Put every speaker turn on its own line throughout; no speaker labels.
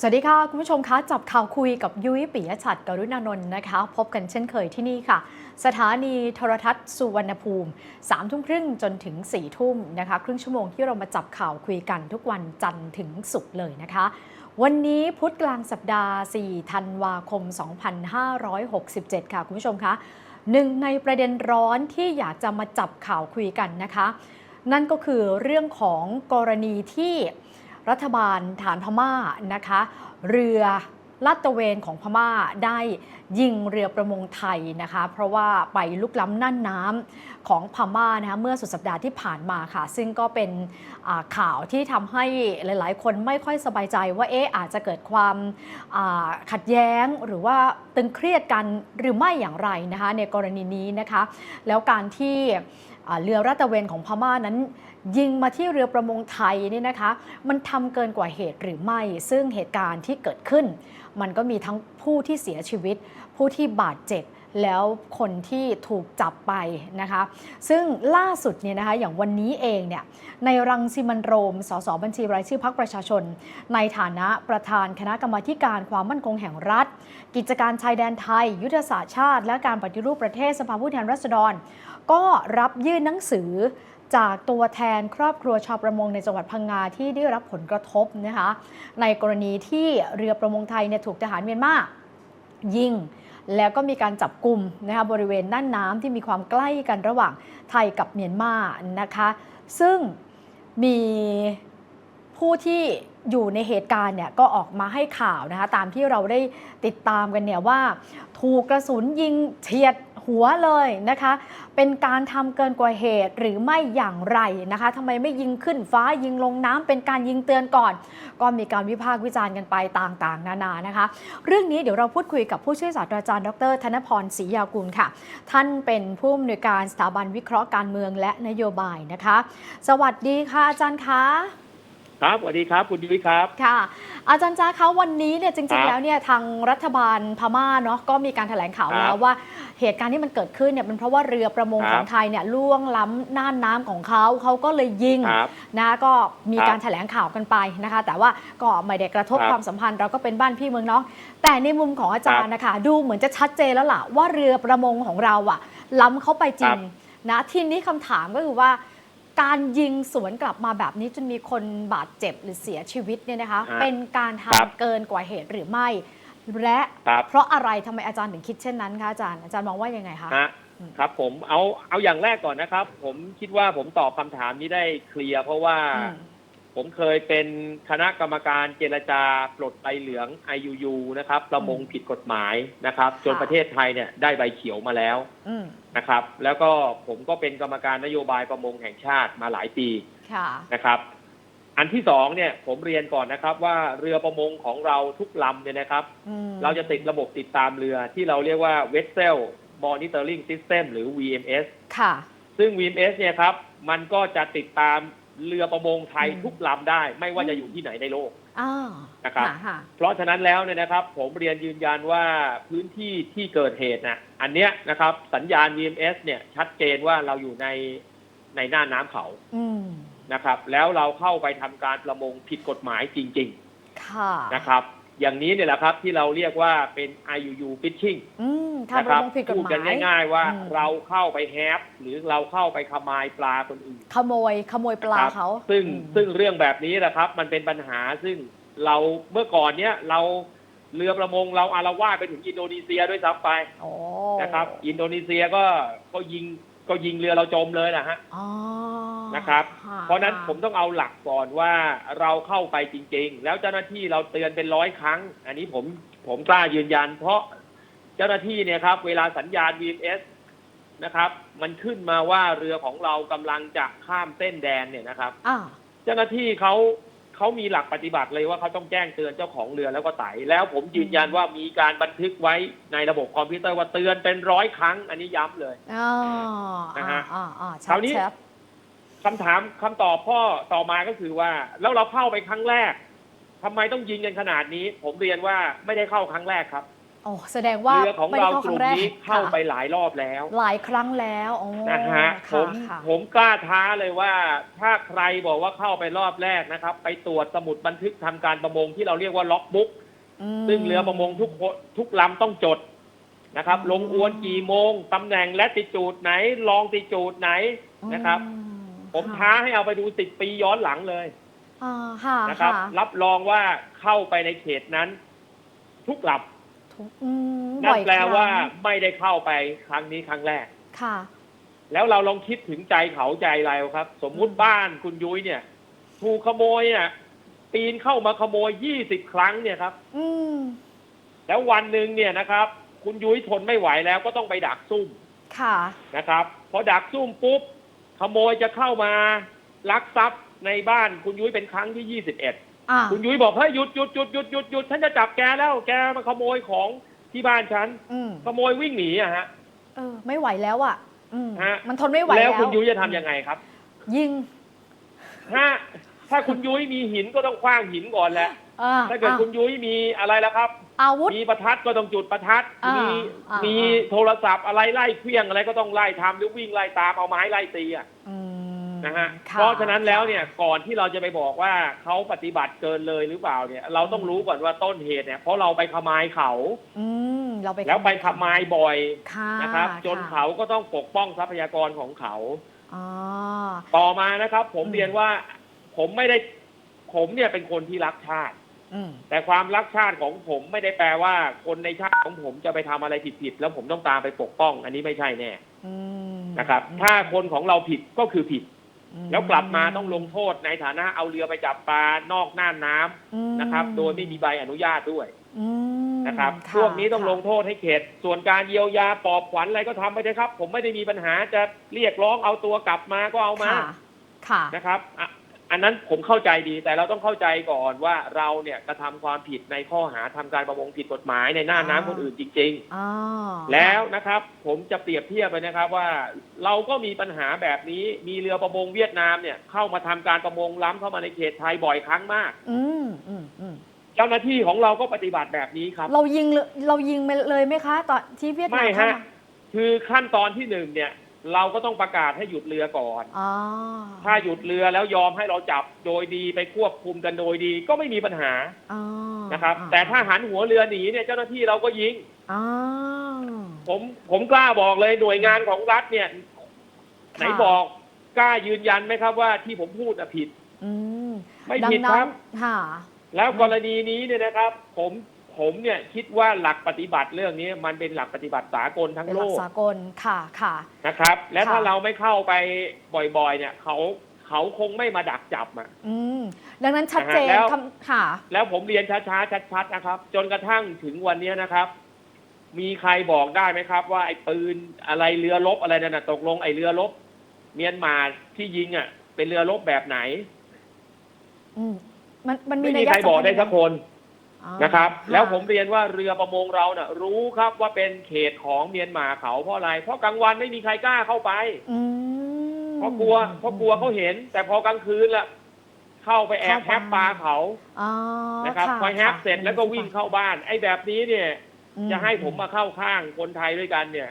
สวัสดีค่ะ คุณผู้ชมคะจับข่าวคุยกับยุ้ยปิยชัดกรุณานนท์นะคะ พบกันเช่นเคยที่นี่ค่ะ สถานีโทรทัศน์สุวรรณภูมิ3ามทุ่มครึ่งจนถึง4ี่ทุ่มนะคะ ครึ่งชั่วโมงที่เรามาจับข่าวคุยกันทุกวันจันทร์ถึงศุกร์เลยนะคะ วันนี้พุธกลางสัปดาห์ 4 ธันวาคม 2567 ค่ะ คุณผู้ชมคะหนึ่งในประเด็นร้อนที่อยากจะมาจับข่าวคุยกันนะคะ นั่นก็คือเรื่องของกรณีที่ รัฐบาลฐานพม่านะคะ เรือลาดตระเวนของพม่าได้ยิงเรือประมงไทยนะคะ เพราะว่าไปลุกล้ำน่านน้ำของพม่านะคะเมื่อสุดสัปดาห์ที่ผ่านมาค่ะ ซึ่งก็เป็นข่าวที่ทำให้หลาย ๆ คนไม่ค่อยสบายใจว่าเอ๊ะอาจจะเกิดความขัดแย้งหรือว่าตึงเครียดกันหรือไม่อย่างไรนะคะในกรณีนี้นะคะ แล้วการที่ เรือรัตะเวนของพม่านั้น ยิงมาที่เรือประมงไทยนี่นะคะ มันทำเกินกว่าเหตุหรือไม่ ซึ่งเหตุการณ์ที่เกิดขึ้น มันก็มีทั้งผู้ที่เสียชีวิต ผู้ที่บาดเจ็บ แล้วคนที่ถูกจับไปนะคะ ซึ่งล่าสุดเนี่ยนะคะอย่างวันนี้เองเนี่ยในรังสิมันโรม สสบัญชีรายชื่อพรรคประชาชน ในฐานะประธานคณะกรรมาการความมั่นคงแห่งรัฐ กิจการชายแดนไทย ยุทธศาสตร์ชาติ และการปฏิรูปประเทศสภาผู้แทนราษฎร ก็รับยื่นหนังสือจากตัวแทนครอบครัวชาวประมงในจังหวัดพังงาที่ได้รับผลกระทบนะคะในกรณีที่เรือประมงไทยเนี่ยถูกทหารเมียนมายิง แล้วก็มีการจับกลุ่มนะคะบริเวณน่านน้ำที่มีความใกล้กันระหว่างไทยกับเมียนมานะคะ ซึ่งมีผู้ที่ อยู่ในเหตุการณ์เนี่ยก็ออกมาให้ข่าวนะคะตามที่เราได้ติดตามกันเนี่ยว่า ถูกกระสุนยิงเฉียดหัวเลยนะคะ เป็นการทำเกินกว่าเหตุหรือไม่อย่างไรนะคะทำไมไม่ยิงขึ้นฟ้ายิงลงน้ำเป็นการยิงเตือนก่อน ก็มีการวิพากษ์วิจารณ์กันไปต่างๆ นานานะคะ เรื่องนี้เดี๋ยวเราพูดคุยกับผู้ช่วยศาสตราจารย์ ดร ธนพรศรียากุลค่ะ ท่านเป็นผู้อำนวยการสถาบันวิเคราะห์การเมืองและนโยบายนะคะ สวัสดีค่ะอาจารย์คะ
ครับสวัสดีครับ คุณยุ้ยครับ
ค่ะ อาจารย์จ้าคะวันนี้เนี่ยจ
ค
ริง
รั
ๆ
บ
แล้วเนี่ยทางรัฐบาลพม่าเนาะก็มีการแถลงข่าว
ครับ
แล้วว่าเหตุการณ์ที่มันเกิดขึ้นเนี่ยเป็นเพราะว่าเรือประมง
ครับ
ของไทยเนี่ยล่วงล้ำน่านน้ำของเขาเขาก็เลยยิง
ครับ
นะก็มี
ครับ
การแถลงข่าวกันไปนะคะ แต่ว่าก็ไม่ได้กระทบ
ครับ
ความสัมพันธ์เราก็เป็นบ้านพี่เมืองน้อง แต่ในมุมของอาจารย์นะคะ ดูเหมือนจะชัดเจนแล้วล่ะว่าเรือประมงของเราอะล้ำเข้าไปจริงนะทีนี้คำถามก็คือว่า การยิงสวนกลับมาแบบนี้จนมีคนบาดเจ็บหรือเสียชีวิตเนี่ยนะคะ
ฮะ
เป็นการ
ครับ
ทำเกินกว่าเหตุหรือไม่ และ
ครับ
เพราะอะไรทำไมอาจารย์ถึงคิดเช่นนั้นคะอาจารย์อาจารย์มองว่ายังไงคะ
ฮะ
อืม
ครับผมเอาเอาอย่างแรกก่อนนะครับ ผมคิดว่าผมตอบคำถามนี้ได้เคลียร์เพราะว่า
อืม
ผมเคยเป็นคณะกรรมการเจรจาปลดใบเหลือง IUU นะครับ ประมงผิดกฎหมายนะครับ จนประเทศไทยเนี่ยได้ใบเขียวมาแล้ว
อืม
นะครับ แล้วก็ผมก็เป็นกรรมการนโยบายประมงแห่งชาติมาหลายปี
ค่ะ
นะครับ อันที่สองเนี่ยผมเรียนก่อนนะครับว่าเรือประมงของเราทุกลำเนี่ยนะครับ
อืม
เราจะติดระบบติดตามเรือที่เราเรียกว่า Vessel Monitoring System หรือ VMS
ค่ะ
ซึ่ง VMS เนี่ยครับ มันก็จะติดตาม เรือประมงไทย
อืม
ทุกลำได้ ไม่ว่าจะอยู่ที่ไหนในโลก
อ่า
นะครับ
ค่ะ
เพราะฉะนั้นแล้วเนี่ยนะครับ ผมเรียนยืนยันว่าพื้นที่ที่เกิดเหตุนะอันเนี้ยนะครับ สัญญาณ VMS เนี่ยชัดเจนว่าเราอยู่ในในน่านน้ำเขา
อืม
นะครับ แล้วเราเข้าไปทำการประมงผิดกฎหมายจริง
ค่ะ
ๆ นะครับ อย่างนี้เนี่ยแหละครับที่เราเรียกว่าเป็น IUU fishing
อืม
นะ
ทำป
ค
ระ
รับ
มงผิดกฎ
พูด
หมา
กัน
ย
ง่ายๆว่า
อืม
เราเข้าไปแฮปหรือเราเข้าไปขมายปลาคนอื่น
ขโมยขโมยปลา
ครับ
เขา
ซึ่ง
อืม
ซึ่งเรื่องแบบนี้แหละครับ มันเป็นปัญหาซึ่งเราเมื่อก่อนเนี้ยเราเรือประมงเราอารวาสไปถึงอินโดนีเซียด้วยซ้ำไป
โอ้
นะครับ อินโดนีเซียก็ก็ยิง ก็ยิงเรือเราจมเลยนะฮะ
อ๋อ
นะครับ
ค่
เพราะฉะนั้นผมต้องเอาหลักก่อนว่าเราเข้าไปจริง ๆ แล้วเจ้าหน้าที่เราเตือนเป็นร้อยครั้ง อันนี้ผมผมกล้ายืนยัน เพราะเจ้าหน้าที่เนี่ยครับ เวลาสัญญาณ VMS นะครับ มันขึ้นมาว่าเรือของเรากำลังจะข้ามเส้นแดนเนี่ยนะครับ
อ่า
เจ้าหน้าที่เขา เขามีหลักปฏิบัติเลยว่าเขาต้องแจ้งเตือนเจ้าของเรือแล้วก็ไต่แล้วผมยืนยันว่ามีการบันทึกไว้ในระบบคอมพิวเตอร์ว่าเตือนเป็นร้อยครั้ง อันนี้ย้ำเลย
อ๋อ
นะ
อ่า
ฮะ
อ่าอ่า
คราวนี้
ชัด
คำถามคำตอบพ่อต่อมาก็คือว่า แล้วเราเข้าไปครั้งแรกทำไมต้องยิงกันขนาดนี้ ผมเรียนว่าไม่ได้เข้าครั้งแรกครับ
โอ้แสดงว่า
เรือของ
ไม่ได้
เรา
เข้ากครั้
ลุ่
ง
ม
แรก
นี้เข้า
ค่ะ
ไปหลายรอบแล้ว
หลายครั้งแล้วโอ้
นะฮะผ
ค่ะ
ม
ค่ะ
ผมกล้าท้าเลยว่า ถ้าใครบอกว่าเข้าไปรอบแรกนะครับ ไปตรวจสมุดบันทึกทำการประมงที่เราเรียกว่าล็อกบุ๊ก
ม
ซึ่งเรือประมงทุกคนทุกลำต้องจดนะครับ
อืม
ลงอวนกี่โมงตำแหน่งและติจูดไหนลองติจูดไหนนะครับ
อื
ผม
ค่ะ
ท้าให้เอาไปดูสิบปีย้อนหลังเลย
อ่าค่ะ
นะครับ
ค่ะ
รับรองว่าเข้าไปในเขตนั้น ทุกล
ทุก อืมำ
นั่
บ่
น
อย
แปล
ครั้ง
ว่าไม่ได้เข้าไปครั้งนี้ครั้งแรก
ค่ะ
แล้วเราลองคิดถึงใจเขาใจเราครับ สมมุติ
อืม
บ้านคุณยุ้ยเนี่ย ถูกขโมยเนี่ยปีนเข้ามาขโมยยี่สิบครั้งเนี่ยครับ
อืม
แล้ววันหนึ่งเนี่ยนะครับ คุณยุ้ยทนไม่ไหวแล้วก็ต้องไปดักซุ่ม
ค่ะ
นะครับพอดักซุ่มปุ๊บขโมยจะเข้ามาลักทรัพย์ในบ้านคุณยุ้ยเป็นครั้งที่ยี่สิบเอ็ด
อ่า
คุณยุ้ยบอกเฮ้ยหยุดหยุดหยุดหยุดหยุดหยุดฉันจะจับแกแล้ว แกมาขโมยของที่บ้านฉัน
อืม
ขโมยวิ่งหนีอะฮะ
เออ ไม่ไหวแล้วอะ อืม
ฮะ
มันทนไม่ไหว
แล้
แล้วว
คุณยุ้ยจะทำยังไงครับ
ยิง
ฮะถ้าคุณยุ้ยมีหินก็ต้องคว้างหินก่อนแหละ
อ่
ถ้าเกิด
อะ
คุณยุ้ยมีอะไรแล้วครับ
อาวุธ
มีประทัดก็ต้องจุดประทัด
อ่า
มี
อ่า
มีโทรศัพท์อะไรไล่เครื่องอะไรก็ต้องไล่ทำหรือวิ่งไล่ตามเอาไม้ไล่ตีอะ
อืม
นะฮะ
ค่
เพราะฉะนั้นแล้วเนี่ยก่อนที่เราจะไปบอกว่าเขาปฏิบัติเกินเลยหรือเปล่าเนี่ย เราต้องรู้ก่อนว่าต้นเหตุเนี่ยเพราะเราไปขมายเขา
อืมเราไป
แล้วไปขมายบ่อย
ค่ะ
นะครับ จน
ค่ะ
เขาก็ต้องปกป้องทรัพยากรของเขา
อ๋อ
ต่อมานะครับ ผม
อืม
เรียนว่าผมไม่ได้ผมเนี่ยเป็นคนที่รักชาติ
อืม
แต่ความรักชาติของผมไม่ได้แปลว่า คนในชาติของผมจะไปทำอะไรผิดๆแล้วผมต้องตามไปปกป้อง อันนี้ไม่ใช่แน่
อืม
นะครับ ถ้าคนของเราผิดก็คือผิด
อืม
แล้วกลับมาต้องลงโทษในฐานะเอาเรือไปจับปลานอกน่านน้ำ
อืม
นะครับ โดยไม่มีใบอนุญาตด้วย
อืม
นะครับะพวกนี้ต้อง
ค่ะ
ลงโทษให้เข็ดส่วนการเยียวยาปลอบขวัญอะไรก็ทำไปเถอะครับ ผมไม่ได้มีปัญหาจะเรียกร้องเอาตัวกลับมาก็เอามา
ค่ะค่ะ
นะครับ อะอันนั้นผมเข้าใจดีแต่เราต้องเข้าใจก่อนว่าเราเนี่ยกระทำความผิดในข้อหาทำการประมงผิดกฎหมายในหน้าน้ำ
อ่า
คนอื่นจริง
อ๋อ
ๆแล้วนะครับผมจะเปรียบเทียบไปนะครับว่าเราก็มีปัญหาแบบนี้มีเรือประมงเวียดนามเนี่ยเข้ามาทำการประมงล้ำเข้ามาในเขตไทยบ่อยครั้งมาก
อืมอืมอืม
เจ้าหน้าที่ของเราก็ปฏิบัติแบบนี้ครับ
เรายิงเลยเรายิงไปเลยไหมคะ ตอนที่เวียดนาม
ไม่
เข้า
ฮะ
มา
คือขั้นตอนที่หนึ่งเนี่ย เราก็ต้องประกาศให้หยุดเรือก่อน
อ๋อ
ถ้าหยุดเรือแล้วยอมให้เราจับโดยดีไปควบคุมกันโดยดีก็ไม่มีปัญหา
อ๋อ
นะครับ
อ๋อ
แต่ถ้าหันหัวเรือหนีเนี่ยเจ้าหน้าที่เราก็ยิง
อ๋อ
ผมผมกล้าบอกเลยหน่วยงานของรัฐเนี่ย
ค่ะ
ไหนบอกกล้ายืนยันไหมครับว่าที่ผมพูดอะผิด
อืม
ไม่
ดั
ผิด
นั้
ครั
น
บ
ค่ะ
แล้วกรณีนี้เนี่ยนะครับ ผม ผมเนี่ยคิดว่าหลักปฏิบัติเรื่องนี้มันเป็นหลักปฏิบัติสากลทั้ง
เป็น
โล
หลัก
ก
สากลค่ะค่ะ
นะครับ และ
ค่ะ
ถ้าเราไม่เข้าไปบ่อยๆ เนี่ยเขาเขาคงไม่มาดักจับอะ
อืมดังนั้นชัดเจน
นะฮะแล้ว
คำค่ะ
แล้วผมเรียนช้าๆชัดๆนะครับ จนกระทั่งถึงวันนี้นะครับ มีใครบอกได้ไหมครับ ว่าไอ้ปืนอะไรเรือรบอะไรนั่นนะตกลงไอ้เรือรบเมียนมาที่ยิงอะ เป็นเรือรบแบบไหน
อืมมันมันมี
ไม่มี
นัย
ใครบอกได้
สำญ
สักคน
อ๋อ
นะครับะแล้วผมเรียนว่าเรือประมงเราเน่ะ รู้ครับว่าเป็นเขตของเมียนมาเขาเพราะอะไร เพราะกลางวันไม่มีใครกล้าเข้าไป
อืม
เพราะกลัวเพราะกลัวเขาเห็น แต่พอกลางคืนละเข้าไปแอบแฮปปลาเขา
อ๋อ
นะครับะพอแฮป
ค่ะ
เสร็จแล้วก็วิ่งเข้าบ้าน ไอ้แบบนี้เนี่ย
อื
จะให้ผมมาเข้าข้างคนไทยด้วยกันเนี่ย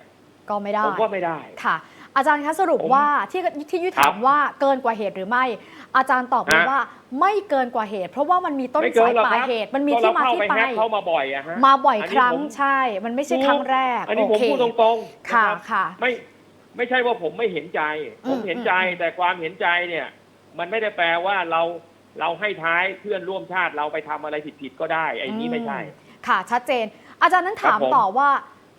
ก็ไม่ได้
ผมว่าไม่ได้
ค่ะ อาจารย์คะสรุป
ผม
ว่าที่ที่ยุ้ย
ครั
ถา
บ
มว่าเกินกว่าเหตุหรือไม่ อาจารย์ตอบเลย
ฮะ
ว่าไม่เกินกว่าเหตุ เพราะว่ามันมีต้น
ไม่เกิ
สานย
หรอก
ปลาย
ครับ
เหตุมันมี
ก็
ที่
เรา
มา
เข้า
ที่
ไป
ไป
แฮปเข้ามาบ่อยอะฮะ
มาบ่อย
อัน
ค
นี้
รั้ง
ผม
ใช่ มันไม่ใช่
ถูก
ครั้งแรก
อันนี้
โอ
ผม
เค
พูดตรงๆ
ค่ะ
นะครับ
ค่ะ
ไม่ไม่ใช่ว่าผมไม่เห็นใจผม
อืม
เห็นใจ
อืม
แต่ความเห็นใจเนี่ย มันไม่ได้แปลว่าเราเราให้ท้ายเพื่อนร่วมชาติเราไปทำอะไรผิดๆก็ได้ไอ้นี้ไม่ใช่
ค่ะชัดเจน อาจารย์นั้นถาม
ครับผม
ต่อว่า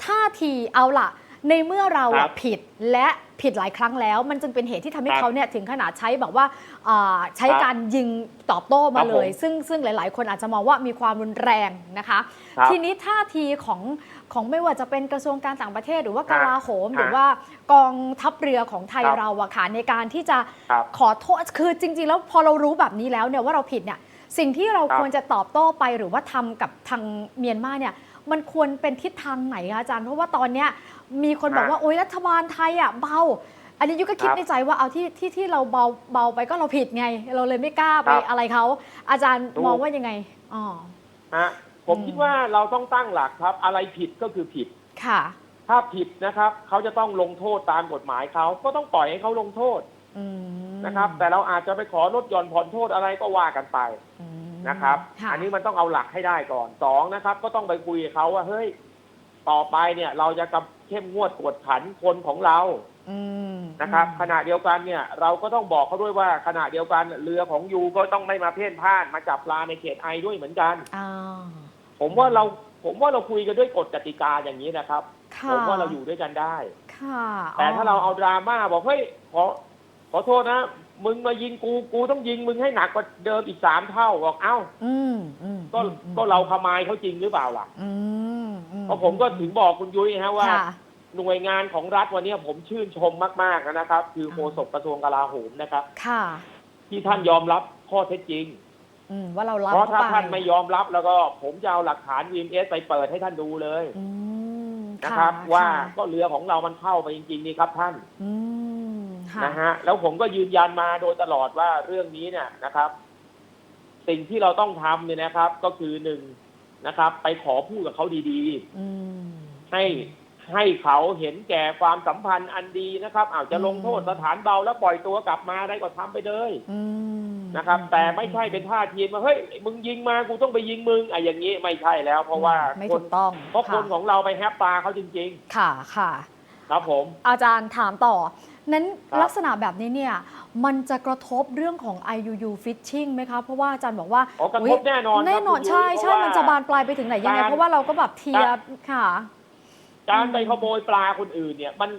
ท่าทีเอาล่ะ ในเมื่อเรา
ครั
อะ
บ
ผิดและผิดหลายครั้งแล้ว มันจึงเป็นเหตุที่ทำให้
ครับ
เขาเนี่ยถึงขนาดใช้แบบว่าอ่าใช้
ครับ
การยิงตอบโต้มา
ครับ
เล
ผม
ยซึ่งซึ่งหลาย ๆ คนอาจจะมองว่ามีความรุนแรงนะคะ
ครับ
ทีนี้ท่าทีของของไม่ว่าจะเป็นกระทรวงการต่างประเทศ หรือว่า
ครั
ก
บ
ลาโหม
ครับ
หรือว่ากองทัพเรือของไทย
ครับ
เราอะค่ะในการที่จะ
ครับ
ขอโทษคือจริง ๆ แล้วพอเรารู้แบบนี้แล้วเนี่ยว่าเราผิดเนี่ยสิ่งที่เรา
ครับ
ควรจะตอบโต้ไปหรือว่าทำกับทางเมียนมาเนี่ย มันควรเป็นทิศทางไหนคะอาจารย์ เพราะว่าตอนเนี้ย มีคนบอกว่าโอ๊ยรัฐบาลไทยอะเบา อันนี้ยุก็คิด
ครับ
ในใจว่าเอาที่ที่ที่เราเบาเบาไปก็เราผิดไง เราเลยไม่กล้าไป
ครับ
อะไรเขาอาจารย์
ถูก
มองว่ายังไงอ๋อ
ฮะผม
อืม
คิดว่าเราต้องตั้งหลักครับ อะไรผิดก็คือผิด
ค่ะ
ถ้าผิดนะครับเขาจะต้องลงโทษตามกฎหมายเขาก็ต้องปล่อยให้เขาลงโทษ
อืม
นะครับ แต่เราอาจจะไปขอลดหย่อนผ่อนโทษอะไรก็ว่ากันไป
อืม
นะครับ
ค่ะ
อันนี้มันต้องเอาหลักให้ได้ก่อนสองนะครับ ก็ต้องไปคุยกับเขาว่าเฮ้ย ต่อไปเนี่ย เราจะกำเข้มงวดกวดขันคนของเรา
อืม
นะครับ
อืม
ขณะเดียวกันเนี่ย เราก็ต้องบอกเขาด้วยว่าขณะเดียวกันเรือของยูก็ต้องไม่มาเพ่นพ่านมาจับปลาในเขตไอด้วยเหมือนกัน
อ่า
ผมว่าเราผมว่าเราคุยกันด้วยกฎกติกาอย่างนี้นะครับ
ค่ะ
ผมว่าเราอยู่ด้วยกันได้
ค่ะ
แต่ถ้าเราเอาดราม่าบอกเฮ้ยขอขอโทษนะ มึงมายิงกูกูต้องยิงมึงให้หนักกว่าเดิมอีกสามเท่าบอกเอ้า
อืมอืม
ก็
อืม
ก็เราขมายเขาจริงหรือเปล่าล่ะ
อืมอื
เพราะผมก็ถึงบอกคุณยุ้ยฮะว่า
ค่ะ
หน่วยงานของรัฐวันนี้ผมชื่นชมมากๆนะครับ คือโฆษกกระทรวงกลาโหมนะครับ
ค่ะ
ที่ท่านยอมรับข้อเท็จจริง
อืมว่าเรารับ
เพราะถ้า
ข้ป
ท่านไม่ยอมรับแล้วก็ ผมจะเอาหลักฐาน VMS ไปเปิดให้ท่านดูเลย
อืม
นะครับะว่า
ค่ะ
ก็เรือของเรามันเข้าไปจริง ๆ นี่ครับท่าน
อืมค่ะ
นะฮะแล้วผมก็ยืนยันมาโดยตลอดว่าเรื่องนี้เนี่ยนะครับ สิ่งที่เราต้องทำเนี่ยนะครับ ก็คือหนึ่ง นะครับ ไปขอพูดกับเขาดี
อืม
ๆให้ให้เขาเห็นแก่ความสัมพันธ์อันดีนะครับอาจจะลงโทษ
อืม
สถานเบาแล้วปล่อยตัวกลับมาได้ก็ทำไปเลย
อืม
นะครับ แต่ไม่ใช่เป็นท่าทีมาเฮ้ยมึงยิงมากูต้องไปยิงมึงอะอย่างนี้ไม่ใช่แล้ว เพราะว่า
ไม่
ค
ถู
น
กต้อง
เพราะคน
ค่ะ
ของเราไปแฮปปลาเขาจริง
ค่ะค่ะ
ๆครับผม
อาจารย์ถามต่อ นั้น
ครับ
ลักษณะแบบนี้เนี่ยมันจะกระทบเรื่องของ IUU fishing ไหมคะ เพราะว่าอาจารย์บอกว่า
อ๋อกระทบ
อุ๊ย
แน่นอนครับ
แน่นอน
คุณยุ้ย
ใช่ใช่
เพราะว่า
มันจะบานปลายไปถึงไหนยังไง
การ
เพราะว่าเราก็แบบเทียบค่ะ
การ
อืม
ไปขโมยปลาคนอื่นเนี่ยมัน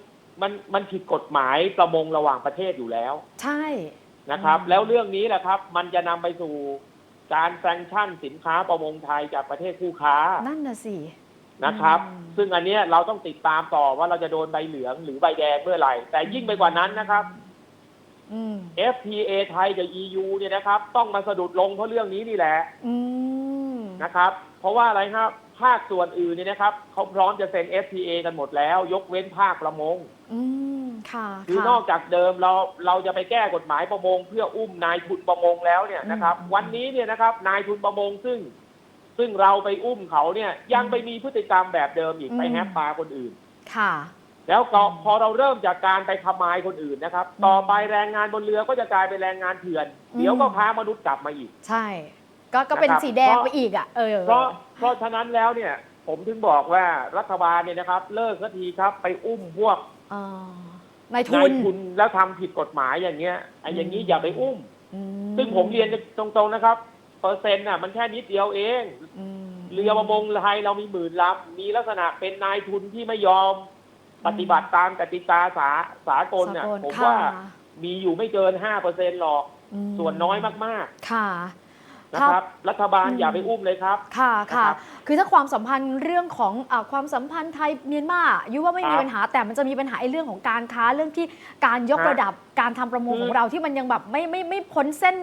มันมันผิดกฎหมายประมงระหว่างประเทศอยู่แล้ว
ใช่
นะครับ
อืม
แล้วเรื่องนี้แหละครับ มันจะนำไปสู่การแซงชั่นสินค้าประมงไทยจากประเทศคู่ค้า
นั่นน่ะสิ
นะครับ
อืม
ซึ่งอันเนี้ยเราต้องติดตามต่อว่าเราจะโดนใบเหลืองหรือใบแดงเมื่อไหร่ แต่ยิ่งไปกว่านั้นนะครับ
อืม
FTA ไทยกับ EU เนี่ยนะครับ ต้องมาสะดุดลงเพราะเรื่องนี้นี่แหละ
อืม
นะครับ เพราะว่าอะไรครับภาคส่วนอื่นเนี่ยนะครับเขาพร้อมจะเซ็น FTA กันหมดแล้ว ยกเว้นภาคประมง
อืม ค่ะ
คือนอกจากเดิมเราเราจะไปแก้กฎหมายประมง เพื่ออุ้มนายทุนประมงแล้วเนี่ยนะครับ วันนี้เนี่ยนะครับ นายทุนประมงซึ่ง ซึ่งเราไปอุ้มเขาเนี่ยยังไปมีพฤติกรรมแบบเดิมอีกไปแฮปปลาคนอื่น
ค่ะ
แล้วก็พอเราเริ่มจากการไปทำลายคนอื่นนะครับ ต่อไปแรงงานบนเรือก็จะกลายเป็นแรงงานเถื่อนเดี๋ยวก็ค้ามนุษย์กลับมาอีก
ใช่ ก็ก็เป็น
นะครับ
สีแดง
เพราะ
ไปอีกอะ เออ
เพราะเพราะฉะนั้นแล้วเนี่ย ผมถึงบอกว่ารัฐบาลเนี่ยนะครับ เลิกสักทีครับไปอุ้มพวก
เอ่อนายทุ
นาย
น
ทุนแล้วทำผิดกฎหมายอย่างเงี้ยไอ้อย่างนี้
อืม
อย่าไปอุ้ม
อื
ซึ่งผมเรียนตรงๆนะครับ เปอร์เซ็นต์น่ะมันแค่นิดเดียวเอง
อืม
เรือประมงไทยเรามีหมื่นลำมีลักษณะเป็นนายทุนที่ไม่ยอม ปฏิบัติตามกติกาสาสากลเนี่ย
สากล
ผม
ค่ะ
ว่ามีอยู่ไม่เกินห้าเปอร์เซ็นหรอก
อืม
ส่วนน้อยมาก
ค่ะ
ๆนะครับรัฐบาล
อืม
อย่าไปอุ้มเลยครับ
ค่ะค่ะ
นะครับ
คือถ้าความสัมพันธ์เรื่องของอาความสัมพันธ์ไทยเมียนมายุว่าไม่มี
ครับ
ปัญหาแต่มันจะมีปัญหาไอ้เรื่องของการค้าเรื่องที่การยก
ฮะ
ระดับการทำประมง
คือ
ของเราที่มันยังแบบไม่ไม่ไม่พ้นเส้น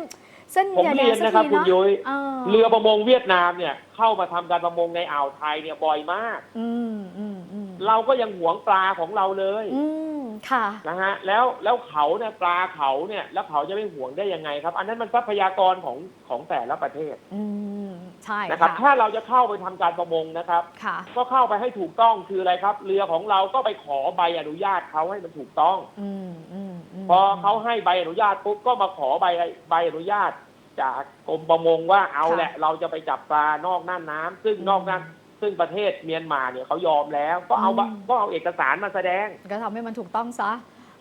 เส้น
ผม
แด
เรีย
ง
น
สัก
นะครับ
ที
คุณ
เนาะ
ยุ้ย
เออ
เรือประมงเวียดนามเนี่ย เข้ามาทำการประมงในอ่าวไทยเนี่ยบ่อยมาก
อืมอืมอืม
เราก็ยังหวงปลาของเราเลย
อืมค่ะ
นะฮะแล้วแล้วเขาเนี่ยปลาเขาเนี่ย แล้วเขาจะไม่หวงได้ยังไงครับ อันนั้นมันทรัพยากรของของแต่ละประเทศ
อืมใช่
นะครับ
ค่ะ
ถ้าเราจะเข้าไปทำการประมงนะครับ
ค่ะ
ก็เข้าไปให้ถูกต้องคืออะไรครับ เรือของเราก็ไปขอใบอนุญาตเขาให้มันถูกต้อง
อืมอืมม
พอเขาให้ใบอนุญาตปุ๊บก็มาขอใบใบอนุญาต จากกรมประมงว่าเอาแหละ เราจะไปจับปลานอกน่านน้ำซึ่งนอกนั้นซึ่งประเทศเมียนมาเนี่ยเขายอมแล้ว ก็เอาบะก็เอาเอกสารมาแสดง
ก็ทำให้มันถูกต้องซะ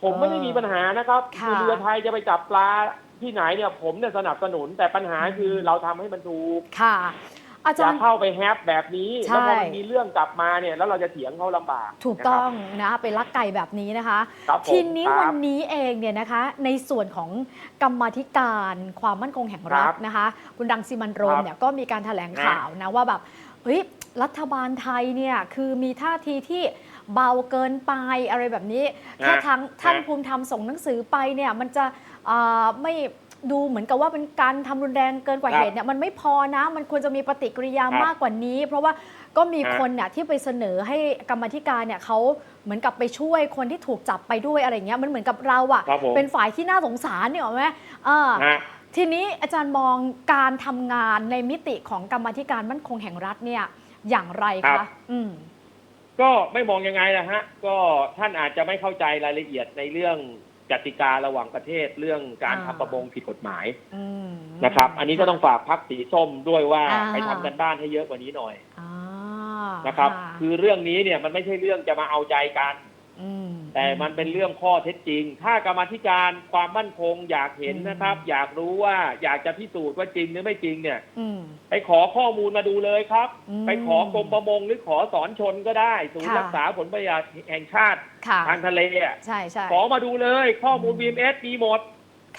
ผมไม่ได้มีปัญหานะครับ
ค่ะ
คือเรือไทยจะไปจับปลาที่ไหนเนี่ยผมเนี่ยสนับสนุนแต่ปัญหาคือเราทำให้มันถูก
ค่ะ อา
อ
จา
ย่าร
ย์
เข้าไปแฮปแบบนี้
ใช่
แล้วพอมันมีเรื่องกลับมาเนี่ยแล้วเราจะเถียงเขาลำบาก
ถูกต้องนะไปลักไก่แบบนี้นะคะ
ครับผม
ทีนี้
ครับ
วันนี้เองเนี่ยนะคะ ในส่วนของกรรมาธิการความมั่นคงแห่งรัฐ
ครับ
นะคะ คุณดังซิมันโรม
ครับ
เนี่ยก็มีการแถลงข่าวนะว่าแบบเฮ้ยรัฐบาลไทยเนี่ยคือมีท่าทีที่เบาเกินไปอะไรแบบนี้ ถ้าทางท่านภูมิธรรมส่งหนังสือไปเนี่ยมันจะอ่าไม่ ดูเหมือนกับว่าเป็นการทำรุนแรงเกินกว่า
ครับ
เหตุเนี่ยมันไม่พอนะ มันควรจะมีปฏิกิริยา
ครับ
มากกว่านี้ เพราะว่าก็มี
ฮะ
คนเนี่ยที่ไปเสนอให้กรรมาธิการเนี่ยเขาเหมือนกับไปช่วยคนที่ถูกจับไปด้วยอะไรเงี้ยมันเหมือนกับเราอะ
ครับผม
เป็นฝ่ายที่น่าสงสารเนี่ยหรอไหมอ่า
ฮะ
ทีนี้อาจารย์มองการทำงานในมิติของกรรมาธิการมั่นคงแห่งรัฐเนี่ยอย่างไร
ครั
คะ
บ
อืม
ก็ไม่มองยังไงนะฮะ ก็ท่านอาจจะไม่เข้าใจรายละเอียดในเรื่อง กติการะหว่างประเทศเรื่องการ
อ่า
ทำประมงผิดกฎหมาย
อืม
นะครับ อันนี้ก็ต้องฝากพักสีส้มด้วยว่า
อ่า
ไปทำกันบ้านให้เยอะกว่านี้หน่อย
อ่า
นะครับะคือเรื่องนี้เนี่ยมันไม่ใช่เรื่องจะมาเอาใจกัน
ม
แต่มันเป็นเรื่องข้อเท็จจริง ถ้ากรรมาธิการความมั่นคงอยากเห็นนะครับ อยากรู้ว่าอยากจะพิสูจน์ว่าจริงหรือไม่จริงเนี่ย
อืม
ไปขอข้อมูลมาดูเลยครับ
อืม
ไปขอกรมประมงหรือขอสอนชนก็ได้ศูนย์
ค่ะ
รักษาผลประโยชน์แห่งชาติ
ค่ะ
ทางทะเลอะ
ใช่ใช่
ขอมาดูเลยข้อมูล
อืม
BMS มีหมด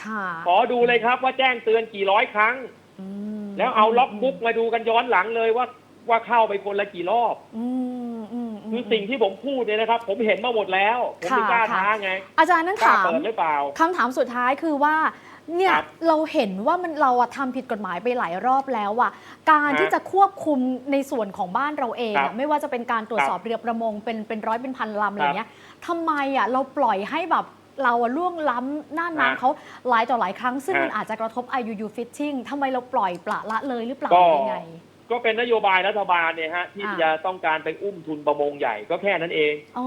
ค่ะ
ขอดูเลยครับว่าแจ้งเตือนกี่ร้อยครั้ง
อืม
แล้วเอาล็อกบุ๊กมาดูกันย้อนหลังเลยว่าว่าเข้าไปคนละกี่รอบ
อืมอืมม
คือสิ่งที่ผมพูดเนี่ยนะครับ ผมเห็นมาหมดแล้ว ผมไม่
ค่ะ
กล้า
ค่ะ
ท้าไง
อาจารย์นั้น
กล้า
ถาม
เปิดหรือเปล่า
คำถามสุดท้ายคือว่าเนี่ย
ครับ
เราเห็นว่ามันเราอะทำผิดกฎหมายไปหลายรอบแล้วอะการ
ฮะ
ที่จะควบคุมในส่วนของบ้านเราเอง
ครั
อะ
บ
ไม่ว่าจะเป็นการตรวจ
ครับ
สอบเรือประมงเป็นเป็นร้อยเป็นพันลำอะไร
ครับ
เงี้ยทำไมอะเราปล่อยให้แบบเราอะล่วงล้ำหน้า
ฮะ
น้ำเขาหลายต่อหลายครั้ง ซึ่ง
ฮะ
มันอาจจะกระทบ IUU fishing ทำไมเราปล่อยปละละเลยหรือเปล่า
ก็
หรือยังไง
ก็เป็นนโยบายรัฐบาลเนี่ยฮะที่
อ่า
จะต้องการไปอุ้มทุนประมงใหญ่ก็แค่นั้นเอง
อ๋อ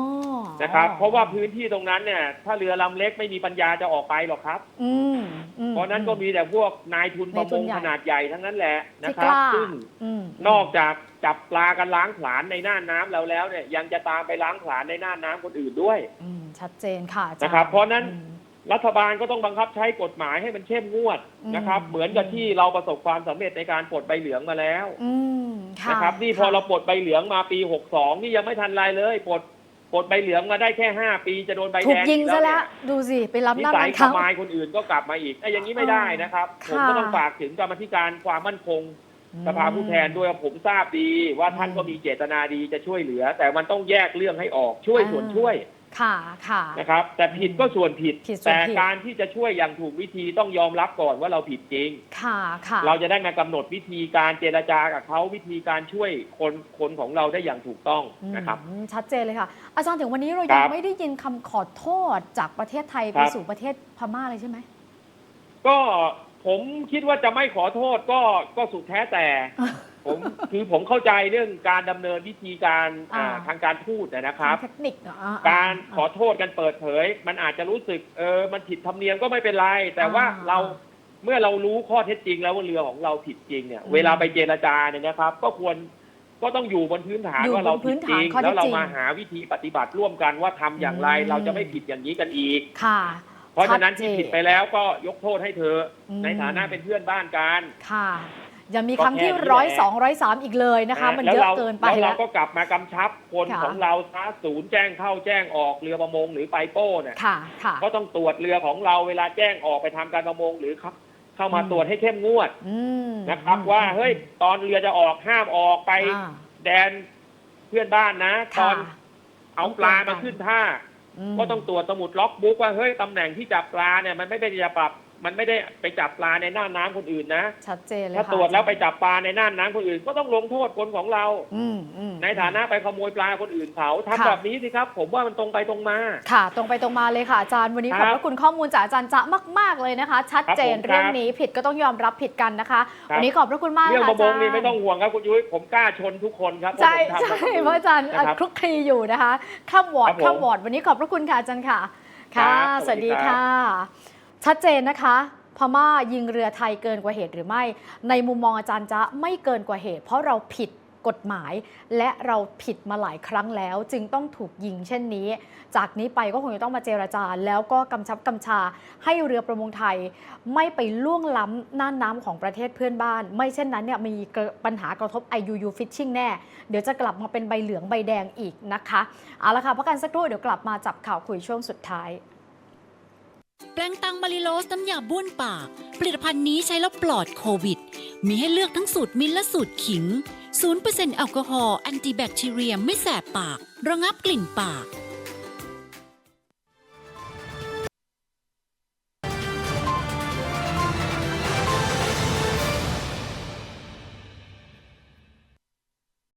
นะครับ เพราะว่าพื้นที่ตรงนั้นเนี่ย ถ้าเรือลำเล็กไม่มีปัญญาจะออกไปหรอกครับ
อืมอืม
เพราะนั้นก็มีแต่พวกนายทุนประ
นายทุ
ม
น
ง
ใหญ่
ขนาดใหญ่ทั้งนั้นแหละนะ
ที่
ค
ก
รับ
ล้า
ซึ่ง
อืม
นอกจากจับปลากันล้างผลาญในน่านน้ำเราแล้วเนี่ยยังจะตามไปล้างผลาญในน่านน้ำคนอื่นด้วย
อืมชัดเจนค่ะอาจาย์
นะครับเพราะฉะนั้น
อืม
รัฐบาลก็ต้องบังคับใช้กฎหมายให้มันเข้มงวดนะครับ
อืม
เหมือนกับที่เราประสบความสำเร็จในการปลดใบเหลืองมาแล้ว
อืมค่ะ
นะครับนี่พอเราปลดใบเหลืองมาปี62นี่ยังไม่ทันไรเลยปลดปลดใบเหลืองมาได้แค่5ปีจะโดนใบ
ถู
แด
ก
ง
ยิง
อีก
ซะ
เนี่
แล้ว
ย
ดูสิไปรับ
นิ
หน้า
สั
บ้ายน
ข
เขา
มายคนอื่นก็กลับมาอีกไอ้อย่างนี้ไม่ได้นะครับ ผม
ค่ะ
ก็ต้องฝากถึงกรรมาธิการความมั่นคงสภาผู้แทนด้วยว่าผมทราบดีว่าท่านก็มีเจตนาดีจะช่วยเหลือ แต่มันต้องแยกเรื่องให้ออกช่วยส่วนช่วย
ค่ะค่ะ
นะครับ แต่ผิดก็ส่วนผิด
ผิดส่วน
แต่
ผิด
การที่จะช่วยอย่างถูกวิธีต้องยอมรับก่อนว่าเราผิดจริง
ค่ะค่ะ
เราจะได้มากำหนดวิธีการเจรจากับเขาวิธีการช่วยคนคนของเราได้อย่างถูกต้องนะครับ
อืมชัดเจนเลยค่ะ อาจารย์ถึงวันนี้เรา
ค
ยั
รั
ง
บ
ไม่ได้ยินคำขอโทษจากประเทศไทย
ค
ไป
รับ
สู่ประเทศพม่าเลยใช่ไหม
ก็ผมคิดว่าจะไม่ขอโทษก็ก็สุดแท้แต่ ผมคือผมเข้าใจเรื่องการดำเนินวิธีการอ่า
อ่า
ทางการทูตนะครับ
เทคนิคเหรออ่
การขอโทษกันเปิดเผย มันอาจจะรู้สึกเออมันผิดธรรมเนียมก็ไม่เป็นไร แต่ว่า
อ่า
เราเมื่อเรารู้ข้อเท็จจริงแล้วว่าเรือของเราผิดจริงเนี่ย
อืม
เวลาไปเจรจาเนี่ยนะครับ ก็ควรก็ต้องอยู่บนพื้นฐาน
อยู่
ว่าเรา
บนพื้
ผิด
น
จริง
ฐานข้อเท็จ
แล้วเรา
จริง
มาหาวิธีปฏิบัติร่วมกันว่าทำอย่างไร
อืม
เราจะไม่ผิดอย่างนี้กันอีก
ค่ะ
เพราะฉะนั้น
ชั
ที่
เจ
ผิดไปแล้วก็ยกโทษให้เธออ
ม
ในฐานะเป็นเพื่อนบ้านกัน
ค่ะ อย่ามี
ก็
ครั้งที่
แค่นี้
ร้อย
แหละ
สองร้อยสามอีกเลยนะคะ มัน
แล้ว
เยอะ
รา
เกินไป
แล้ว
แล้
เรา
ว
ก็กลับมากำชับคน
ค่ะ
ของเราซะศูนย์แจ้งเข้าแจ้งออกเรือประมงหรือไปโป้เนี่ย
ค่ะค่ะ
ก็ต้องตรวจเรือของเราเวลาแจ้งออกไปทำการประมงหรือเข้าเข้ามา
อืม
ตรวจให้เข้มงวด
อืม
นะครับ
อืม
ว่าเฮ้ยตอนเรือจะออกห้ามออกไป
อ่า
แดนเพื่อนบ้านนะ ต
ค่ะ
อนเอาปลามาขึ้นท่า
ม
ก็ต้องตรวจสมุดล็อกบุ๊กว่าเฮ้ยตำแหน่งที่จับปลาเนี่ยมันไม่ได้จะปรับ มันไม่ได้ไปจับปลาในน่านน้ำคนอื่นนะ
ชัดเจนเลย
ถ้า
ค่ะ
ตรวจแล้วไปจับปลาในน่านน้ำคนอื่น ก็ต้องลงโทษคนของเรา
อืมอืม
ในฐานะไปขโมยปลาคนอื่นเขาทำ
ค่ะ
แบบนี้สิครับ ผมว่ามันตรงไปตรงมา
ค่ะ ตรงไปตรงมาเลยค่ะอาจารย์ วันนี้
ค
ข
รั
อบบพระคุณข้อมูลจากอาจารย์จะมาก ๆ เลยนะคะ ชัดเจน
ครับผม
เรื่องนี้ผิดก็ต้องยอมรับผิดกันนะคะ
ครับ
วันนี้ขอบพระคุณมาก
เรื่อง
ค่ะ
ประมงนี่า
จารย์
ไม่ต้องห่วงครับคุณยุ้ยผมกล้าชนทุกคนครับ
ใช่
เพราะผมทำ
ใช่
กับคนอื่น
เพราะอาจารย์
นะครับ
คลุกคลีอยู่นะคะข้ามวอร์ด
ครับผม
ข้ามวอร์ดวันนี้ขอบพระคุณค่ะอาจารย์ค่ะ
ครั
ค่ะ
บ
สวัสดี
สวัสดีครับ
ค่ะ ชัดเจนนะคะ พม่ายิงเรือไทยเกินกว่าเหตุหรือไม่ ในมุมมองอาจารย์จะไม่เกินกว่าเหตุ เพราะเราผิดกฎหมาย และเราผิดมาหลายครั้งแล้ว จึงต้องถูกยิงเช่นนี้ จากนี้ไปก็คงจะต้องมาเจรจา แล้วก็กำชับกำชา ให้เรือประมงไทย ไม่ไปล่วงล้ำน่านน้ำของประเทศเพื่อนบ้าน ไม่เช่นนั้นเนี่ยมีปัญหากระทบ IUU Fishing แน่ เดี๋ยวจะกลับมาเป็นใบเหลืองใบแดงอีกนะคะ เอาละค่ะพักกันสักครู่เดี๋ยวกลับมาจับข่าวคุยช่วงสุดท้าย
แปลงตังมาริโลสน้ำยาบ้วนปาก ผลิตภัณฑ์นี้ใช้แล้วปลอดโควิด มีให้เลือกทั้งสูตรมิ้นและสูตรขิง 0%แอลกอฮอล์แอนติแบคทีเรียไม่แสบปาก ระงับกลิ่นปาก